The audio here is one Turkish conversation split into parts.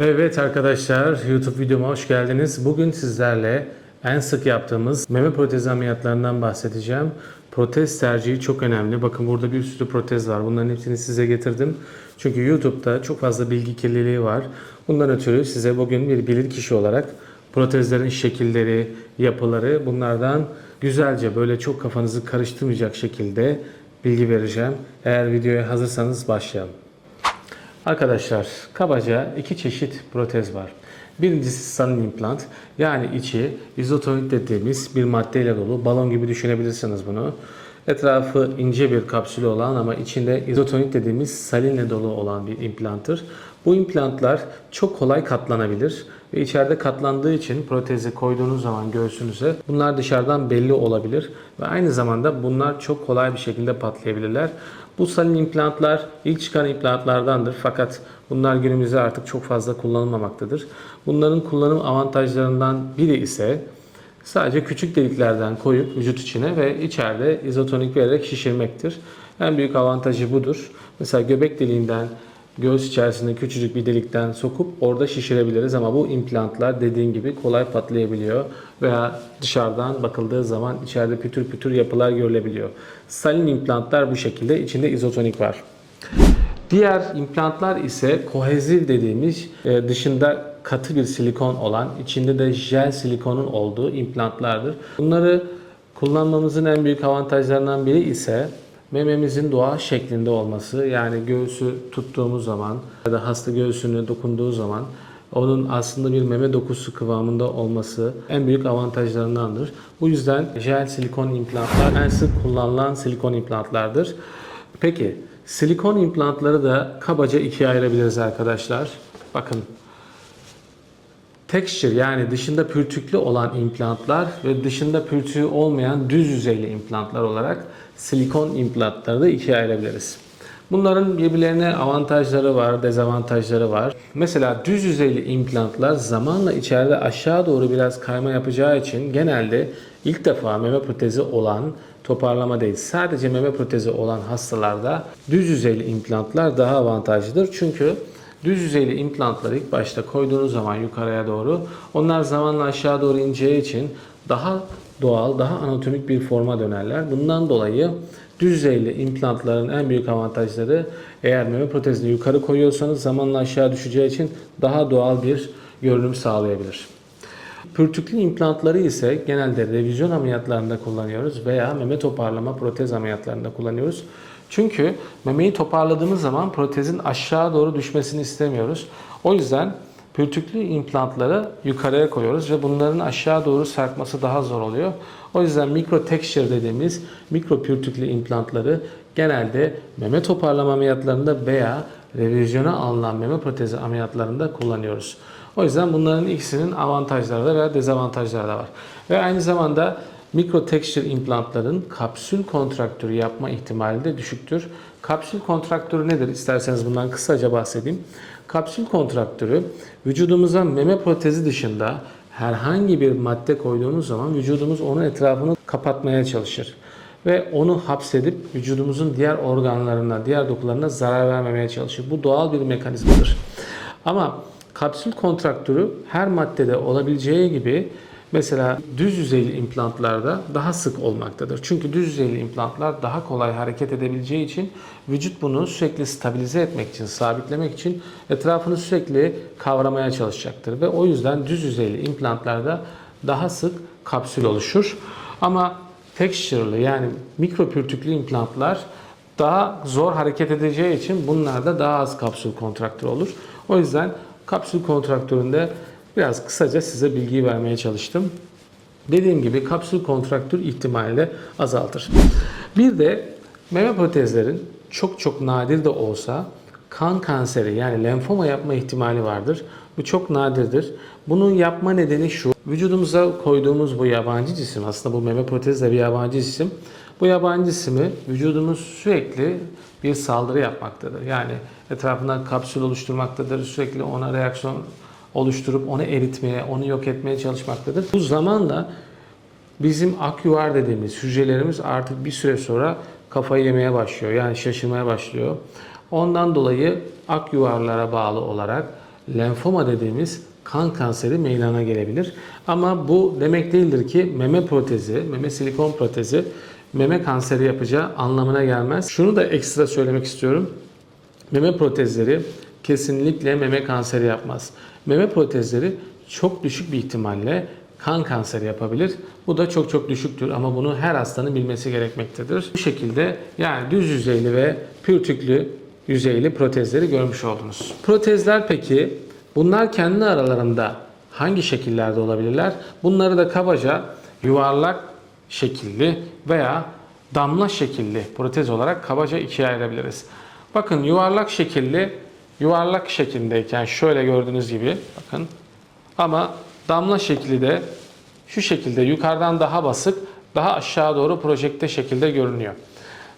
Evet arkadaşlar YouTube videoma hoş geldiniz. Bugün sizlerle en sık yaptığımız meme protezi ameliyatlarından bahsedeceğim. Protez tercihi çok önemli. Bakın burada bir sürü protez var. Bunların hepsini size getirdim. Çünkü YouTube'da çok fazla bilgi kirliliği var. Bundan ötürü size bugün bir bilir kişi olarak protezlerin şekilleri, yapıları bunlardan güzelce böyle çok kafanızı karıştırmayacak şekilde bilgi vereceğim. Eğer videoya hazırsanız başlayalım. Arkadaşlar kabaca iki çeşit protez var. Birincisi salin implant yani içi izotonik dediğimiz bir maddeyle dolu balon gibi düşünebilirsiniz bunu. Etrafı ince bir kapsülü olan ama içinde izotonik dediğimiz salinle dolu olan bir implanttır. Bu implantlar çok kolay katlanabilir ve içeride katlandığı için protezi koyduğunuz zaman göğsünüze bunlar dışarıdan belli olabilir ve aynı zamanda bunlar çok kolay bir şekilde patlayabilirler. Bu salin implantlar ilk çıkan implantlardandır fakat bunlar günümüzde artık çok fazla kullanılmamaktadır. Bunların kullanım avantajlarından biri ise sadece küçük deliklerden koyup vücut içine ve içeride izotonik vererek şişirmektir. En büyük avantajı budur. Mesela göbek deliğinden göğüs içerisinde küçücük bir delikten sokup orada şişirebiliriz ama bu implantlar dediğin gibi kolay patlayabiliyor veya dışarıdan bakıldığı zaman içeride pütür pütür yapılar görülebiliyor. Salin implantlar bu şekilde içinde izotonik var. Diğer implantlar ise kohezil dediğimiz e, dışında katı bir silikon olan, içinde de jel silikonun olduğu implantlardır. Bunları kullanmamızın en büyük avantajlarından biri ise mememizin doğal şeklinde olması. Yani göğsü tuttuğumuz zaman ya da hasta göğsüne dokunduğu zaman onun aslında bir meme dokusu kıvamında olması en büyük avantajlarındandır. Bu yüzden jel silikon implantlar en sık kullanılan silikon implantlardır. Peki silikon implantları da kabaca ikiye ayırabiliriz arkadaşlar. Bakın texture yani dışında pürtüklü olan implantlar ve dışında pürtüğü olmayan düz yüzeyli implantlar olarak silikon implantları da ikiye ayırabiliriz. Bunların birbirlerine avantajları var, dezavantajları var. Mesela düz yüzeyli implantlar zamanla içeride aşağı doğru biraz kayma yapacağı için genelde ilk defa meme protezi olan toparlama değil sadece meme protezi olan hastalarda düz yüzeyli implantlar daha avantajlıdır. Çünkü Düz yüzeyli implantları ilk başta koyduğunuz zaman yukarıya doğru onlar zamanla aşağı doğru ineceği için daha doğal, daha anatomik bir forma dönerler. Bundan dolayı düz yüzeyli implantların en büyük avantajları eğer meme protezini yukarı koyuyorsanız zamanla aşağı düşeceği için daha doğal bir görünüm sağlayabilir. Pürtüklü implantları ise genelde revizyon ameliyatlarında kullanıyoruz veya meme toparlama protez ameliyatlarında kullanıyoruz. Çünkü memeyi toparladığımız zaman protezin aşağı doğru düşmesini istemiyoruz. O yüzden pürtüklü implantları yukarıya koyuyoruz ve bunların aşağı doğru sarkması daha zor oluyor. O yüzden mikro texture dediğimiz mikro pürtüklü implantları genelde meme toparlama ameliyatlarında veya revizyona alınan meme protezi ameliyatlarında kullanıyoruz. O yüzden bunların ikisinin avantajları da veya dezavantajları da var. Ve aynı zamanda mikro texture implantların kapsül kontraktörü yapma ihtimali de düşüktür. Kapsül kontraktörü nedir? İsterseniz bundan kısaca bahsedeyim. Kapsül kontraktörü vücudumuza meme protezi dışında herhangi bir madde koyduğumuz zaman vücudumuz onun etrafını kapatmaya çalışır ve onu hapsedip vücudumuzun diğer organlarına, diğer dokularına zarar vermemeye çalışır. Bu doğal bir mekanizmadır. Ama kapsül kontraktörü her maddede olabileceği gibi mesela düz yüzeyli implantlarda daha sık olmaktadır. Çünkü düz yüzeyli implantlar daha kolay hareket edebileceği için vücut bunu sürekli stabilize etmek için, sabitlemek için etrafını sürekli kavramaya çalışacaktır. Ve o yüzden düz yüzeyli implantlarda daha sık kapsül oluşur. Ama texture'lı yani mikro pürtüklü implantlar daha zor hareket edeceği için bunlarda daha az kapsül kontraktör olur. O yüzden kapsül kontraktöründe biraz kısaca size bilgiyi vermeye çalıştım. Dediğim gibi kapsül kontraktör ihtimali de azaltır. Bir de meme protezlerin çok çok nadir de olsa kan kanseri yani lenfoma yapma ihtimali vardır. Bu çok nadirdir. Bunun yapma nedeni şu. Vücudumuza koyduğumuz bu yabancı cisim aslında bu meme protezi de bir yabancı cisim. Bu yabancı cisimi vücudumuz sürekli bir saldırı yapmaktadır. Yani etrafından kapsül oluşturmaktadır. Sürekli ona reaksiyon oluşturup onu eritmeye, onu yok etmeye çalışmaktadır. Bu zamanla bizim akyuvar dediğimiz hücrelerimiz artık bir süre sonra kafayı yemeye başlıyor. Yani şaşırmaya başlıyor. Ondan dolayı akyuvarlara bağlı olarak lenfoma dediğimiz kan kanseri meydana gelebilir. Ama bu demek değildir ki meme protezi, meme silikon protezi meme kanseri yapacağı anlamına gelmez. Şunu da ekstra söylemek istiyorum. Meme protezleri kesinlikle meme kanseri yapmaz. Meme protezleri çok düşük bir ihtimalle kan kanseri yapabilir. Bu da çok çok düşüktür ama bunu her hastanın bilmesi gerekmektedir. Bu şekilde yani düz yüzeyli ve pürtüklü yüzeyli protezleri görmüş oldunuz. Protezler peki bunlar kendi aralarında hangi şekillerde olabilirler? Bunları da kabaca yuvarlak şekilli veya damla şekilli protez olarak kabaca ikiye ayırabiliriz. Bakın yuvarlak şekilli yuvarlak şeklindeyken şöyle gördüğünüz gibi bakın ama damla şekli de şu şekilde yukarıdan daha basık daha aşağı doğru projekte şekilde görünüyor.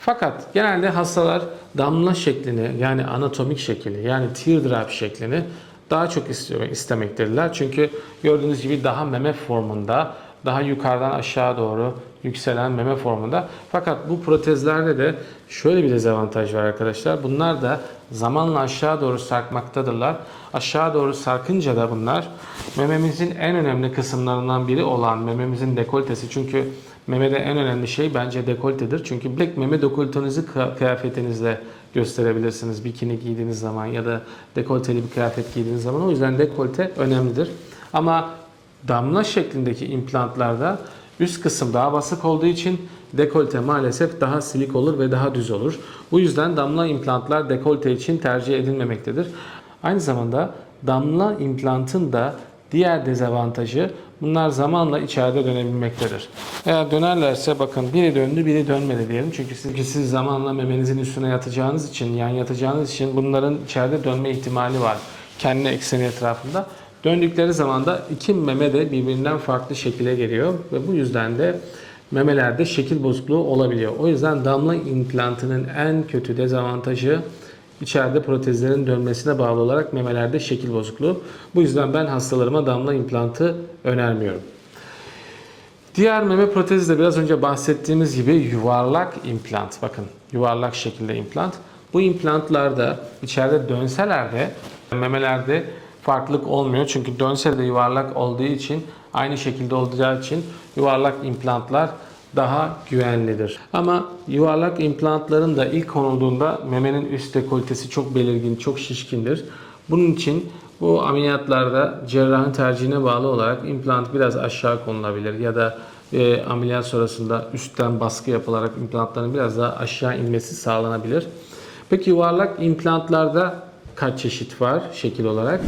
Fakat genelde hastalar damla şeklini yani anatomik şekli yani teardrop şeklini daha çok istiyor, istemektedirler. Çünkü gördüğünüz gibi daha meme formunda, daha yukarıdan aşağı doğru yükselen meme formunda. Fakat bu protezlerde de şöyle bir dezavantaj var arkadaşlar. Bunlar da zamanla aşağı doğru sarkmaktadırlar. Aşağı doğru sarkınca da bunlar mememizin en önemli kısımlarından biri olan mememizin dekoltesi. Çünkü memede en önemli şey bence dekoltedir. Çünkü direkt meme dekoltenizi kı- kıyafetinizle gösterebilirsiniz bikini giydiğiniz zaman ya da dekolteli bir kıyafet giydiğiniz zaman. O yüzden dekolte önemlidir. Ama damla şeklindeki implantlarda üst kısım daha basık olduğu için dekolte maalesef daha silik olur ve daha düz olur. Bu yüzden damla implantlar dekolte için tercih edilmemektedir. Aynı zamanda damla implantın da diğer dezavantajı bunlar zamanla içeride dönebilmektedir. Eğer dönerlerse bakın biri döndü biri dönmedi diyelim. Çünkü siz, çünkü siz zamanla memenizin üstüne yatacağınız için, yan yatacağınız için bunların içeride dönme ihtimali var. Kendi ekseni etrafında. Döndükleri zaman da iki meme de birbirinden farklı şekile geliyor ve bu yüzden de memelerde şekil bozukluğu olabiliyor. O yüzden damla implantının en kötü dezavantajı içeride protezlerin dönmesine bağlı olarak memelerde şekil bozukluğu. Bu yüzden ben hastalarıma damla implantı önermiyorum. Diğer meme protezi de biraz önce bahsettiğimiz gibi yuvarlak implant. Bakın yuvarlak şekilde implant. Bu implantlarda içeride dönseler de memelerde farklılık olmuyor. Çünkü dönse de yuvarlak olduğu için aynı şekilde olacağı için yuvarlak implantlar daha güvenlidir. Ama yuvarlak implantların da ilk konulduğunda memenin üst dekoltesi çok belirgin, çok şişkindir. Bunun için bu ameliyatlarda cerrahın tercihine bağlı olarak implant biraz aşağı konulabilir ya da e, ameliyat sonrasında üstten baskı yapılarak implantların biraz daha aşağı inmesi sağlanabilir. Peki yuvarlak implantlarda kaç çeşit var şekil olarak?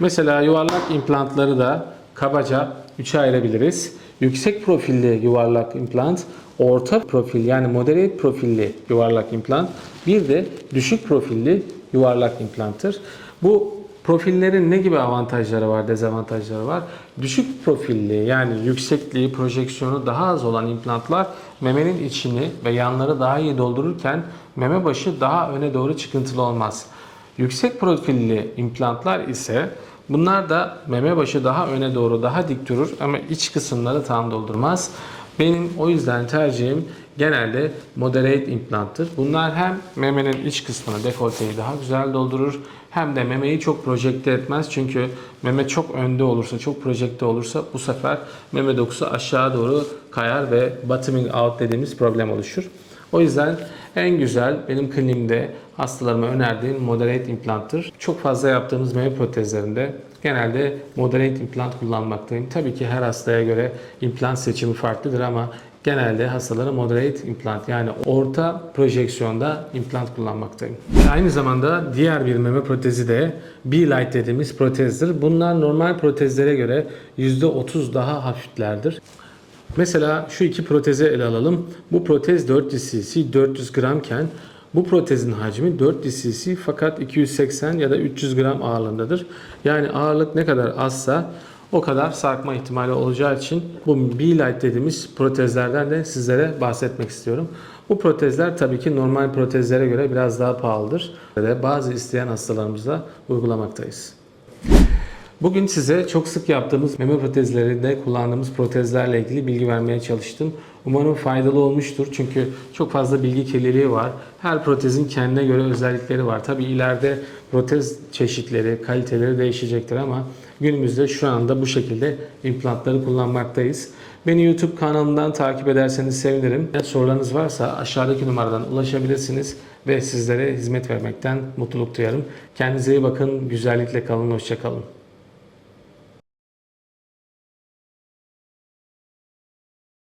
Mesela yuvarlak implantları da kabaca üçe ayırabiliriz. Yüksek profilli yuvarlak implant, orta profil yani moderate profilli yuvarlak implant, bir de düşük profilli yuvarlak implanttır. Bu profillerin ne gibi avantajları var, dezavantajları var? Düşük profilli yani yüksekliği, projeksiyonu daha az olan implantlar memenin içini ve yanları daha iyi doldururken meme başı daha öne doğru çıkıntılı olmaz. Yüksek profilli implantlar ise bunlar da meme başı daha öne doğru daha dik durur ama iç kısımları tam doldurmaz. Benim o yüzden tercihim genelde moderate implanttır. Bunlar hem memenin iç kısmını, dekolteyi daha güzel doldurur hem de memeyi çok projekte etmez. Çünkü meme çok önde olursa, çok projekte olursa bu sefer meme dokusu aşağı doğru kayar ve bottoming out dediğimiz problem oluşur. O yüzden en güzel benim kliniğimde hastalarıma önerdiğim moderate implanttır. Çok fazla yaptığımız meme protezlerinde genelde moderate implant kullanmaktayım. Tabii ki her hastaya göre implant seçimi farklıdır ama genelde hastalara moderate implant yani orta projeksiyonda implant kullanmaktayım. Aynı zamanda diğer bir meme protezi de B-Light dediğimiz protezdir. Bunlar normal protezlere göre %30 daha hafiflerdir. Mesela şu iki protezi ele alalım. Bu protez 400 cc 400 gramken bu protezin hacmi 400 cc fakat 280 ya da 300 gram ağırlığındadır. Yani ağırlık ne kadar azsa o kadar sarkma ihtimali olacağı için bu B-Light dediğimiz protezlerden de sizlere bahsetmek istiyorum. Bu protezler tabii ki normal protezlere göre biraz daha pahalıdır ve bazı isteyen hastalarımızda uygulamaktayız. Bugün size çok sık yaptığımız meme protezlerinde kullandığımız protezlerle ilgili bilgi vermeye çalıştım. Umarım faydalı olmuştur çünkü çok fazla bilgi kirliliği var. Her protezin kendine göre özellikleri var. Tabi ileride protez çeşitleri, kaliteleri değişecektir ama günümüzde şu anda bu şekilde implantları kullanmaktayız. Beni YouTube kanalımdan takip ederseniz sevinirim. Sorularınız varsa aşağıdaki numaradan ulaşabilirsiniz ve sizlere hizmet vermekten mutluluk duyarım. Kendinize iyi bakın, güzellikle kalın, hoşçakalın.